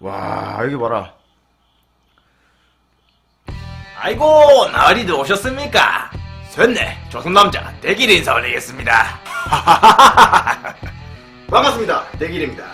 와 여기 봐라. 아이고 나으리들 오셨습니까? 쇠네. 조선남자 대길 인사 올리겠습니다. 반갑습니다. 대길입니다.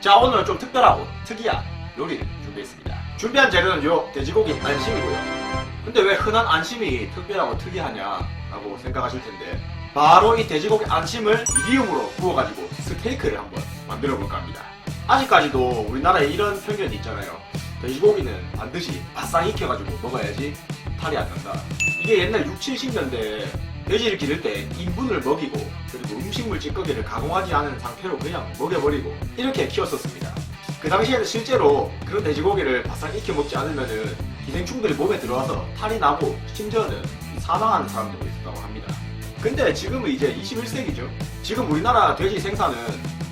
자 오늘은 좀 특별하고 특이한 요리를 준비했습니다. 준비한 재료는 요 돼지고기 안심이고요. 근데 왜 흔한 안심이 특별하고 특이하냐 라고 생각하실 텐데 바로 이 돼지고기 안심을 미디움으로 구워가지고 스테이크를 한번 만들어 볼까 합니다 아직까지도 우리나라에 이런 편견이 있잖아요 돼지고기는 반드시 바싹 익혀가지고 먹어야지 탈이 안 난다 이게 옛날 6, 70년대에 돼지를 기를 때 인분을 먹이고 그리고 음식물 찌꺼기를 가공하지 않은 상태로 그냥 먹여버리고 이렇게 키웠었습니다. 그 당시에는 실제로 그런 돼지고기를 바싹 익혀 먹지 않으면은 기생충들이 몸에 들어와서 탈이 나고 심지어는 사망하는 사람들도 있었다고 합니다. 근데 지금은 이제 21세기죠. 지금 우리나라 돼지 생산은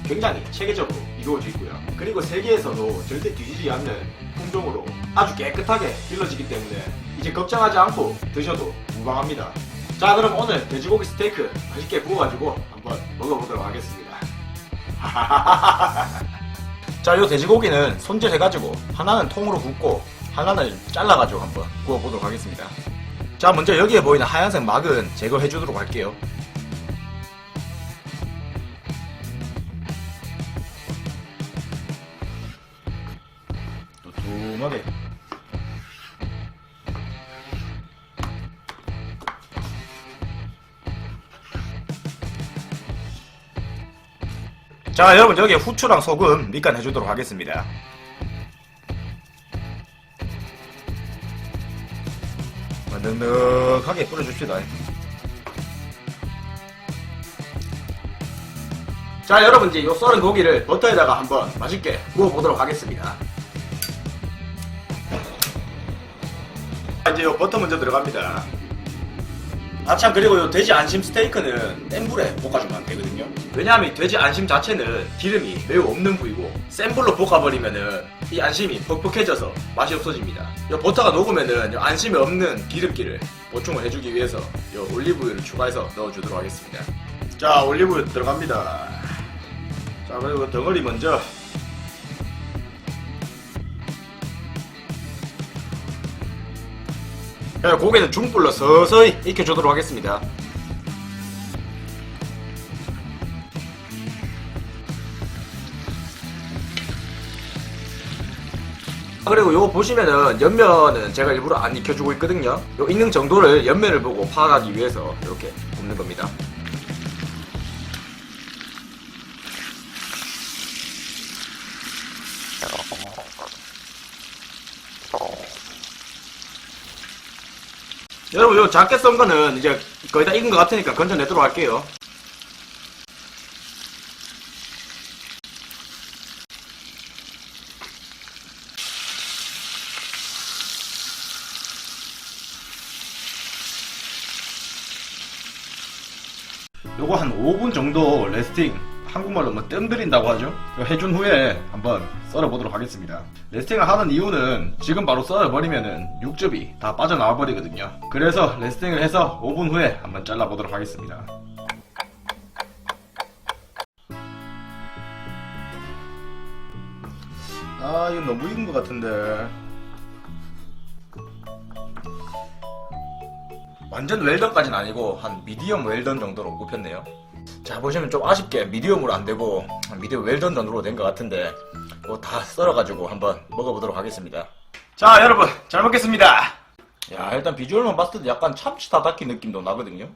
굉장히 체계적으로 이루어져 있고요. 그리고 세계에서도 절대 뒤지지 않는 품종으로 아주 깨끗하게 길러지기 때문에 이제 걱정하지 않고 드셔도 무방합니다. 자 그럼 오늘 돼지고기 스테이크 맛있게 구워가지고 한번 먹어보도록 하겠습니다. 자, 요 돼지고기는 손질해가지고 하나는 통으로 굽고 하나는 잘라가지고 한번 구워보도록 하겠습니다. 자, 먼저 여기에 보이는 하얀색 막은 제거해주도록 할게요. 두툼하게. 자, 여러분 여기에 후추랑 소금 밑간 해주도록 하겠습니다. 넉넉하게 뿌려줍시다. 자, 여러분 이제 요 썰은 고기를 버터에다가 한번 맛있게 구워보도록 하겠습니다. 이제 요 버터 먼저 들어갑니다. 아 참 그리고 요 돼지 안심 스테이크는 센 불에 볶아주면 안 되거든요. 왜냐하면 이 돼지 안심 자체는 기름이 매우 없는 부위고 센 불로 볶아버리면은 이 안심이 퍽퍽해져서 맛이 없어집니다. 요 버터가 녹으면은 요 안심이 없는 기름기를 보충을 해주기 위해서 요 올리브유를 추가해서 넣어주도록 하겠습니다. 자 올리브유 들어갑니다. 자 그리고 덩어리 먼저 자, 고기는 중불로 서서히 익혀주도록 하겠습니다. 아, 그리고 요거 보시면은 옆면은 제가 일부러 안 익혀주고 있거든요. 요 익는 정도를 옆면을 보고 파악하기 위해서 이렇게 굽는 겁니다. 여러분 요 작게 썬 거는 이제 거의 다 익은 것 같으니까 건져내도록 할게요. 요거 한 5분 정도 레스팅 한국말로 뭐 뜸들인다고 하죠? 해준 후에 한번 썰어보도록 하겠습니다. 레스팅을 하는 이유는 지금 바로 썰어버리면은 육즙이 다 빠져나와 버리거든요. 그래서 레스팅을 해서 5분 후에 한번 잘라보도록 하겠습니다. 아 이거 너무 익은 것 같은데. 완전 웰던까지는 아니고 한 미디엄 웰던 정도로 굽혔네요. 자 보시면 좀 아쉽게 미디엄으로 안 되고 한 미디엄 웰던 정도로 된 것 같은데 이거 다 썰어가지고 한번 먹어보도록 하겠습니다. 자 여러분 잘 먹겠습니다. 야 일단 비주얼만 봤을 때 약간 참치 타다키 느낌도 나거든요.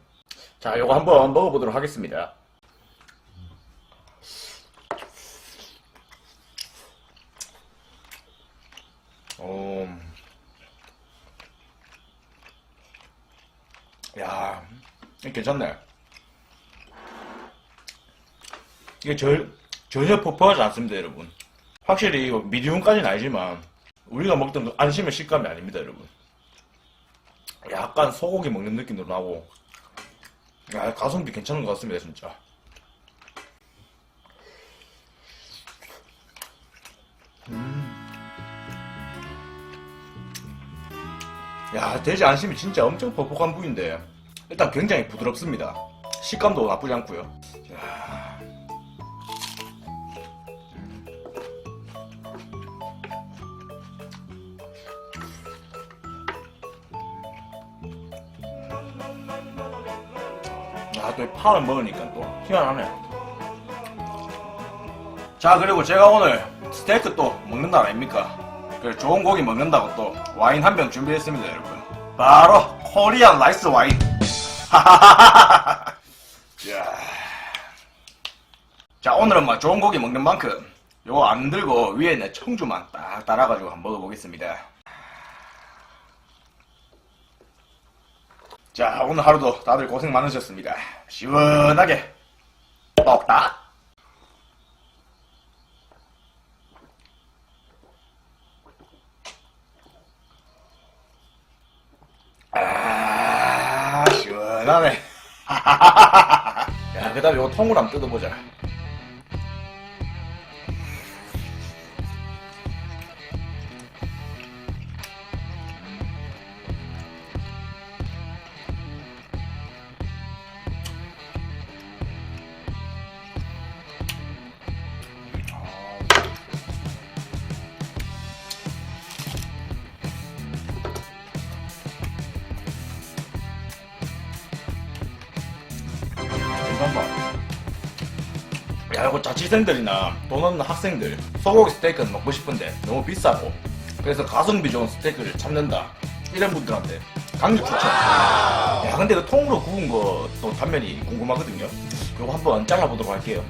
자 이거 한번 먹어보도록 하겠습니다. 어... 야, 이거 괜찮네. 이게 절, 전혀 폭포하지 않습니다, 여러분. 확실히 이거 미디움까지는 아니지만, 우리가 먹던 그 안심의 식감이 아닙니다, 여러분. 약간 소고기 먹는 느낌도 나고, 야, 가성비 괜찮은 것 같습니다, 진짜. 야, 돼지 안심이 진짜 엄청 퍽퍽한 부위인데 일단 굉장히 부드럽습니다. 식감도 나쁘지 않고요. 야. 자, 또 파를 먹으니까 또 희한하네. 자, 그리고 제가 오늘 스테이크 또 먹는다 아닙니까? 그래, 좋은 고기 먹는다고 또 와인 한 병 준비했습니다, 여러분. 바로 코리안 라이스 와인. 자, 자, 오늘은 뭐 좋은 고기 먹는 만큼 요거 안 들고 위에 있는 청주만 딱 따라가지고 한번 먹어보겠습니다. 자, 오늘 하루도 다들 고생 많으셨습니다. 시원하게 떡딱. 아, 시원하네. 야, 그 다음에 요 통을 한번 뜯어보자. 야, 이거 자취생들이나 돈 없는 학생들 소고기 스테이크는 먹고 싶은데 너무 비싸고 그래서 가성비 좋은 스테이크를 찾는다 이런 분들한테 강력 추천. 야, 근데 그 통으로 구운 거 또 단면이 궁금하거든요. 이거 한번 잘라보도록 할게요.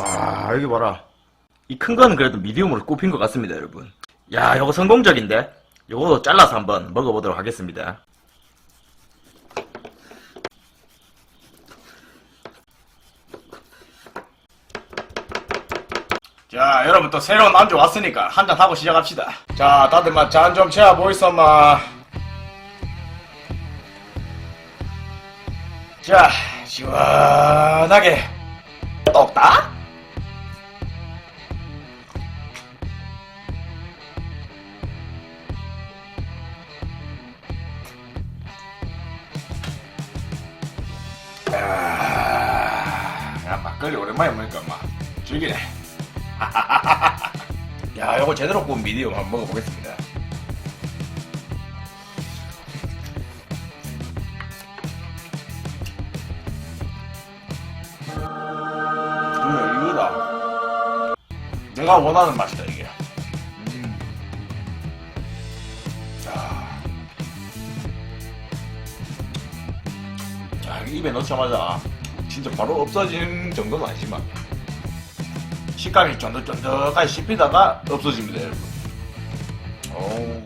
와, 여기 봐라. 이 큰 거는 그래도 미디움으로 꼽힌 것 같습니다, 여러분. 야, 이거 성공적인데? 요거도 잘라서 한번 먹어보도록 하겠습니다. 자, 여러분 또 새로운 안주 왔으니까 한잔 하고 시작합시다. 자, 다들 막 잔 좀 채워 보이소, 마. 자, 시원하게 똑딱. 아, 야, 막걸리 오랜만에 먹으니까 막 즐기네. 야, 이거 제대로 구운 미디움 한번 먹어보겠습니다. 그래, 이거다. 내가 원하는 맛이다, 이게. 음. 자. 자, 입에 넣자마자 진짜 바로 없어지는 정도는 아니지만 식감이 쫀득쫀득하게 씹히다가 없어집니다, 여러분. 오.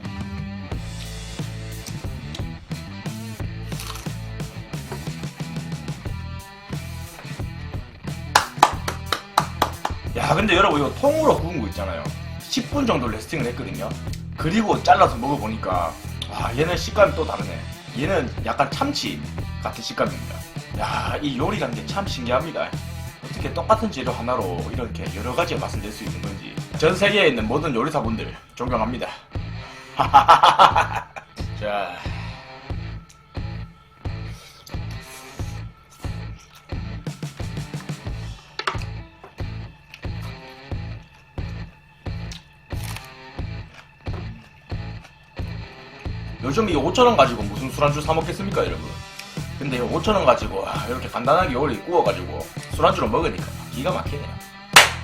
야, 근데 여러분, 이거 통으로 구운 거 있잖아요. 10분 정도 레스팅을 했거든요. 그리고 잘라서 먹어보니까, 와, 얘는 식감이 또 다르네. 얘는 약간 참치 같은 식감입니다. 야, 이 요리라는 게 참 신기합니다. 어떻게 똑같은 재료 하나로 이렇게 여러 가지 맛을 낼 수 있는 건지 전 세계에 있는 모든 요리사분들 존경합니다. 자. 요즘 이 5천원 가지고 무슨 술안주 사 먹겠습니까, 여러분? 근데 5천원 가지고 이렇게 간단하게 요리 구워가지고 술안주로 먹으니까 기가 막히네요.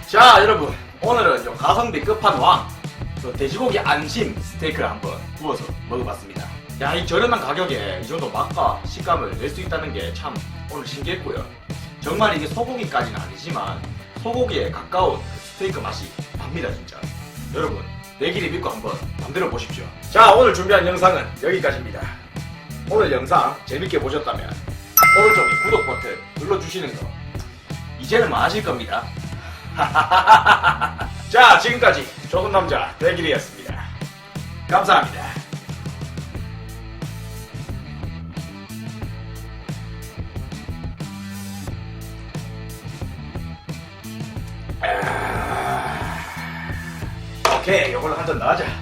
자, 여러분. 오늘은 요 가성비 끝판왕 요 돼지고기 안심 스테이크를 한번 구워서 먹어봤습니다. 야, 이 저렴한 가격에 이 정도 맛과 식감을 낼 수 있다는 게 참 오늘 신기했고요. 정말 이게 소고기까지는 아니지만 소고기에 가까운 그 스테이크 맛이 납니다, 진짜. 여러분, 내 길이 믿고 한번 만들어 보십시오. 자, 오늘 준비한 영상은 여기까지입니다. 오늘 영상 재밌게 보셨다면 오른쪽에 구독 버튼 눌러주시는 거 이제는 뭐 아실 겁니다. 자, 지금까지 좋은 남자 대길이었습니다. 감사합니다. 아... 오케이, 이걸로 한잔 나가자.